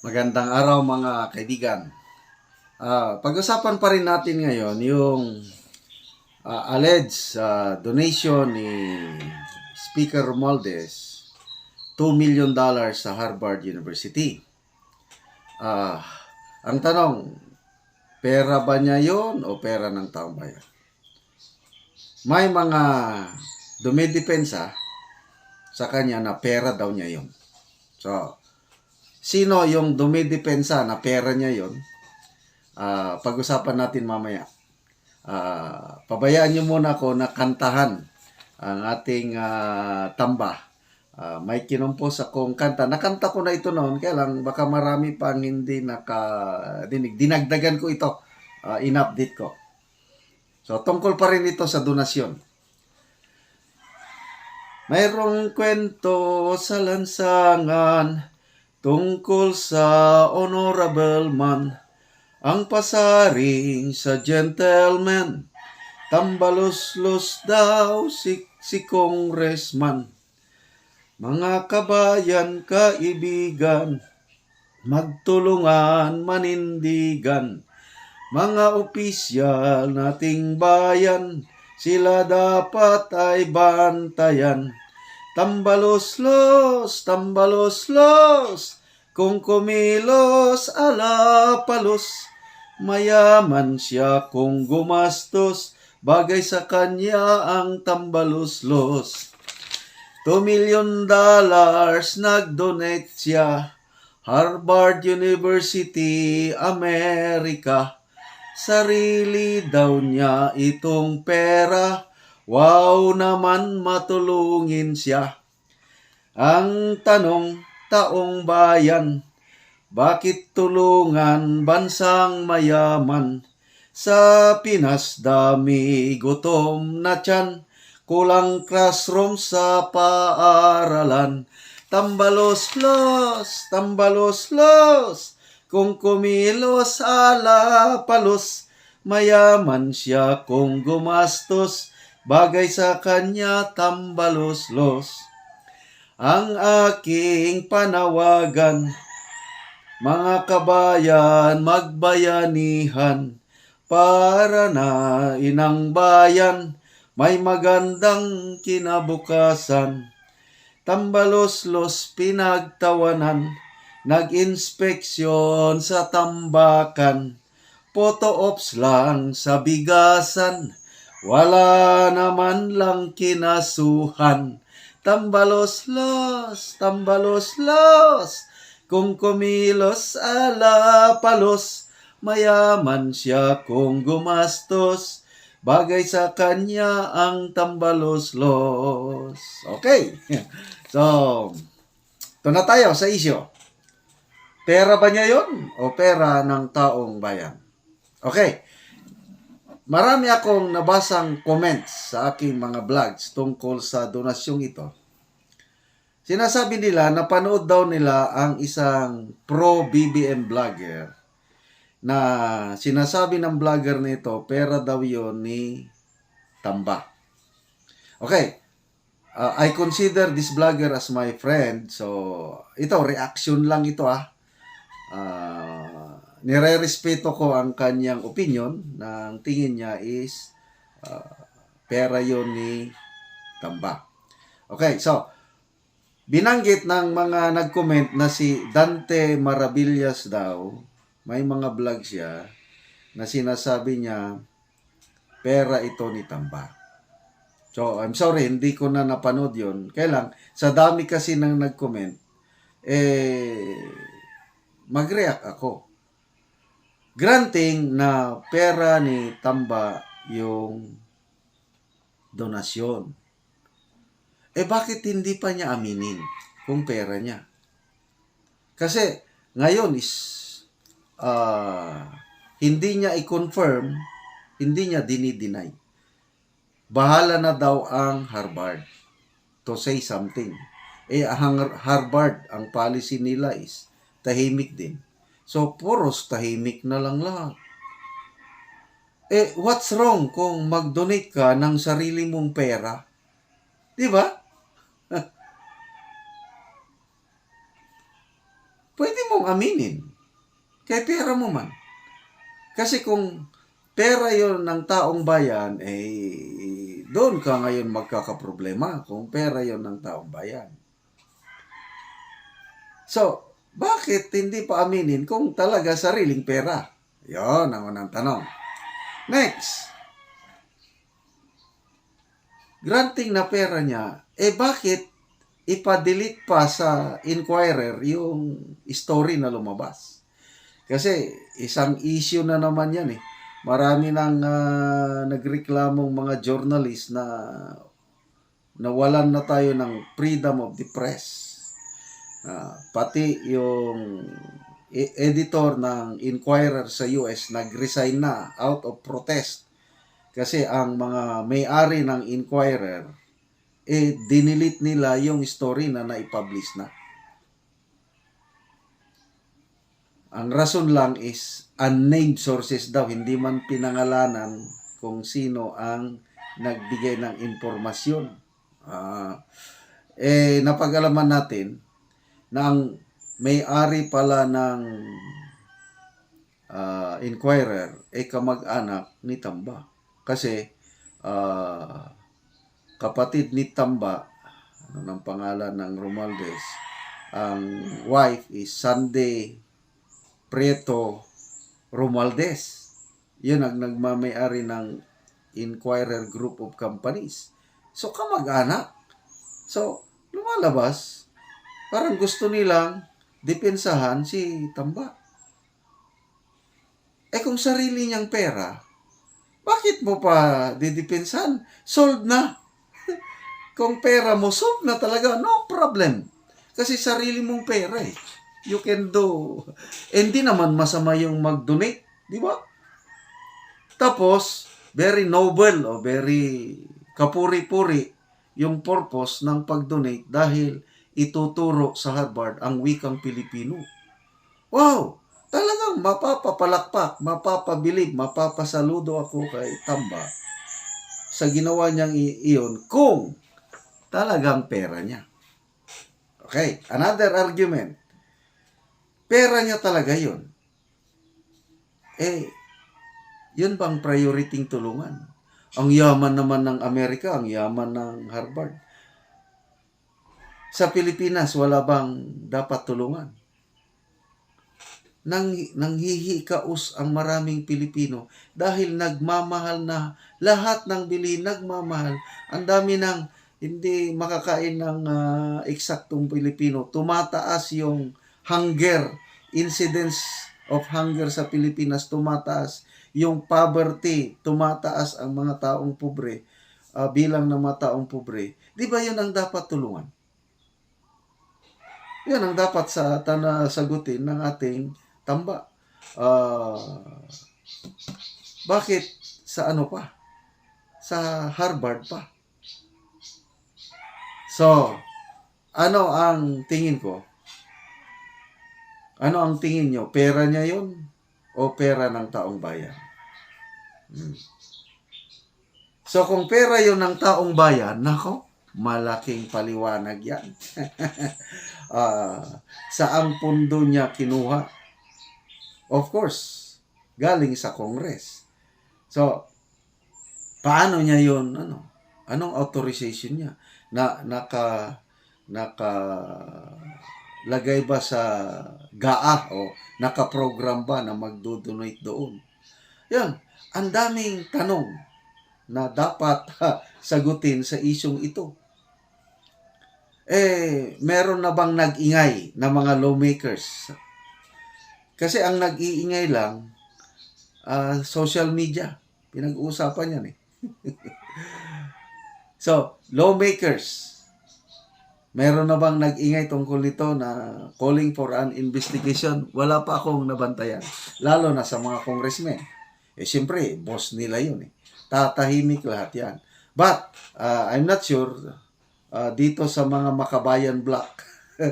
Magandang araw mga kaibigan. Ah, pag-usapan pa rin natin ngayon yung ah, alleged ah, donation ni Speaker Romualdez 2 million dollars sa Harvard University. Ah, ang tanong, pera ba niya yon o pera ng taong bayan? May mga dumidepensa sa kanya na pera daw niya yon. So, sino yung dumidepensa na pera niya yon? Ah, pag-usapan natin mamaya. Ah, pabayaan niyo muna ako na kantahan ang ating ah, tamba. Ah, may kinumpos akong kanta. Nakanta ko na ito noon, kaya lang baka marami pang hindi nakadinig. Dinagdagan ko ito. Ah, in-update ko. So, tungkol pa rin ito sa donasyon. Mayroong kwento sa lansangan tungkol sa honorable man. Ang pasaring sa gentleman, tambalos-los daw si, si congressman. Mga kabayan, kaibigan, magtulungan, manindigan. Mga opisyal nating bayan, sila dapat ay bantayan. Tambalos-los, tambalos-los, kung kumilos alapalos, mayaman siya kung gumastos, bagay sa kanya ang tambalos-los. 2 million dollars nag-donate siya, Harvard University, Amerika. Sarili daw niya itong pera, wow naman matulungin siya. Ang tanong, taong bayan, bakit tulungan bansang mayaman? Sa Pinas dami gutom na tiyan, kulang classroom sa paaralan. Tambalos-los, tambalos-los, kung kumilos ala palos, mayaman siya kung gumastos, bagay sa kanya tambalos-los. Ang aking panawagan, mga kabayan, magbayanihan, para na inang bayan, may magandang kinabukasan. Tambalos-los pinagtawanan, nag-inspeksyon sa tambakan, photo ops lang sa bigasan, wala naman lang kinasuhan. Tambalos-los, tambalos-los, kung kumilos ala palos, mayaman siya kung gumastos, bagay sa kanya ang tambalos-los. Okay. So, ito na tayo sa isyo. Pera ba niya yon o pera ng taong bayan? Okay. Marami akong nabasang comments sa aking mga vlogs tungkol sa donasyong ito. Sinasabi nila na panood daw nila ang isang pro-BBM vlogger na sinasabi ng vlogger nito, pera daw yon ni Tamba. Okay, uh, I consider this vlogger as my friend. So, ito, reaction lang ito ah. Uh, nire-respeto ko ang kanyang opinion na ang tingin niya is uh, pera yon ni Tamba. Okay, so, binanggit ng mga nag-comment na si Dante Maravillas daw, may mga vlog siya na sinasabi niya pera ito ni Tamba. So, I'm sorry, hindi ko na napanood yon. Kaya sa dami kasi nang nag-comment, eh, mag-react ako. Granting na pera ni Tamba yung donasyon. Eh, bakit hindi pa niya aminin kung pera niya? Kasi, ngayon is, ah, hindi niya i-confirm, hindi niya dinideny bahala na daw ang Harvard to say something. Eh, ang Harvard, ang policy nila is tahimik din. So, puros tahimik na lang lahat. Eh, what's wrong kung mag-donate ka ng sarili mong pera? Di ba? pwede mong aminin. Kaya pera mo man. Kasi kung pera yon ng taong bayan, eh, doon ka ngayon magkakaproblema kung pera yon ng taong bayan. So, bakit hindi pa aminin kung talaga sariling pera? Yon ang unang tanong. Next. Granting na pera niya, eh bakit ipa-delete pa sa Inquirer yung story na lumabas? Kasi isang issue na naman yan eh. Marami nang ah, nagreklamong mga journalist na nawalan na tayo ng freedom of the press. Ah, pati yung e- editor ng Inquirer sa US nag-resign na out of protest kasi ang mga may-ari ng Inquirer eh dinilit nila yung story na naipublish na. Ang rason lang is unnamed sources daw, hindi man pinangalanan kung sino ang nagbigay ng impormasyon. Ah, eh, napag-alaman natin ang may-ari pala ng ah, Inquirer ay kamag-anak ni Tamba. Kasi ah, kapatid ni Tamba, ano ng pangalan ng Romualdez, ang wife is Sunday Prieto Romualdez. Yun ang nagmamayari ng Inquirer Group of Companies. So, kamag-anak. So, lumalabas, parang gusto nilang depensahan si Tamba. Eh kung sarili niyang pera, bakit mo pa didepensahan? Sold na. kung pera mo, sold na talaga. No problem. Kasi sarili mong pera eh. You can do. Hindi naman masama yung mag-donate. Di ba? Tapos, very noble o very kapuri-puri yung purpose ng pag-donate dahil ituturo sa Harvard ang wikang Pilipino. Wow! Talagang mapapapalakpak, mapapabilib, mapapasaludo ako kay Tamba sa ginawa niyang iyon kung talagang pera niya. Okay, another argument. Pera niya talaga yun. Eh, yun bang priority tulungan? Ang yaman naman ng Amerika, ang yaman ng Harvard. Sa Pilipinas, wala bang dapat tulungan? Nang, nanghihikaos ang maraming Pilipino dahil nagmamahal na lahat ng bili nagmamahal. Ang dami ng hindi makakain ng ah, eksaktong Pilipino. Tumataas yung hunger, incidence of hunger sa Pilipinas tumataas. Yung poverty, tumataas ang mga taong pobre, ah, bilang ng mga taong pobre. Di ba yun ang dapat tulungan? Yan ang dapat sa tana sagutin ng ating tamba. Ah, bakit sa ano pa? Sa Harvard pa. So, ano ang tingin ko? Ano ang tingin nyo? Pera niya yun? O pera ng taong bayan? Hmm. So, kung pera yun ng taong bayan, nako, malaking paliwanag yan. Ah, saang pundo niya kinuha? Of course, galing sa Congress. So, paano niya yun? Ano? Anong authorization niya? Na, naka, naka, lagay ba sa GAA o nakaprogram ba na magdo-donate doon? Yan, ang daming tanong na dapat ha, sagutin sa isyong ito. Eh, meron na bang nag-ingay na mga lawmakers? Kasi ang nag-iingay lang, ah, social media. Pinag-uusapan yan eh. so, lawmakers, meron na bang nag-ingay tungkol nito na calling for an investigation? Wala pa akong nabantayan. Lalo na sa mga congressmen. Eh, siyempre, boss nila yun eh. Tatahimik lahat yan. But, uh, I'm not sure, uh, dito sa mga makabayan block,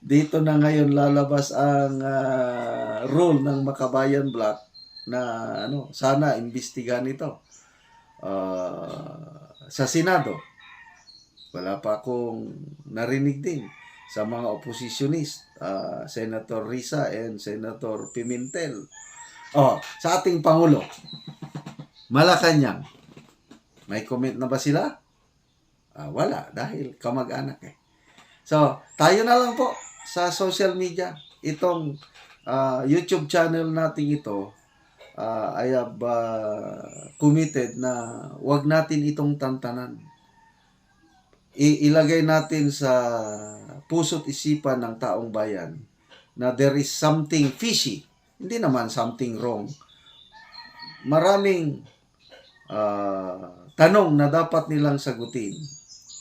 dito na ngayon lalabas ang uh, rule ng makabayan block na ano, sana imbestigahan ito uh, sa Senado. Wala pa akong narinig din. sa mga oppositionist, ah, Senator Risa and Senator Pimentel. Oh, sa ating Pangulo, Malacanang, may comment na ba sila? Ah, wala, dahil kamag-anak eh. So, tayo na lang po sa social media. Itong ah, YouTube channel natin ito, ah, I have ah, committed na wag natin itong tantanan. I- ilagay natin sa puso't isipan ng taong bayan na there is something fishy. Hindi naman something wrong. Maraming ah, tanong na dapat nilang sagutin.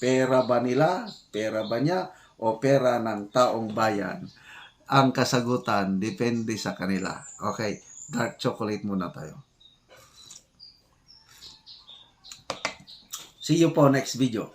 Pera ba nila? Pera ba niya? O pera ng taong bayan? Ang kasagutan depende sa kanila. Okay, dark chocolate muna tayo. See you po next video.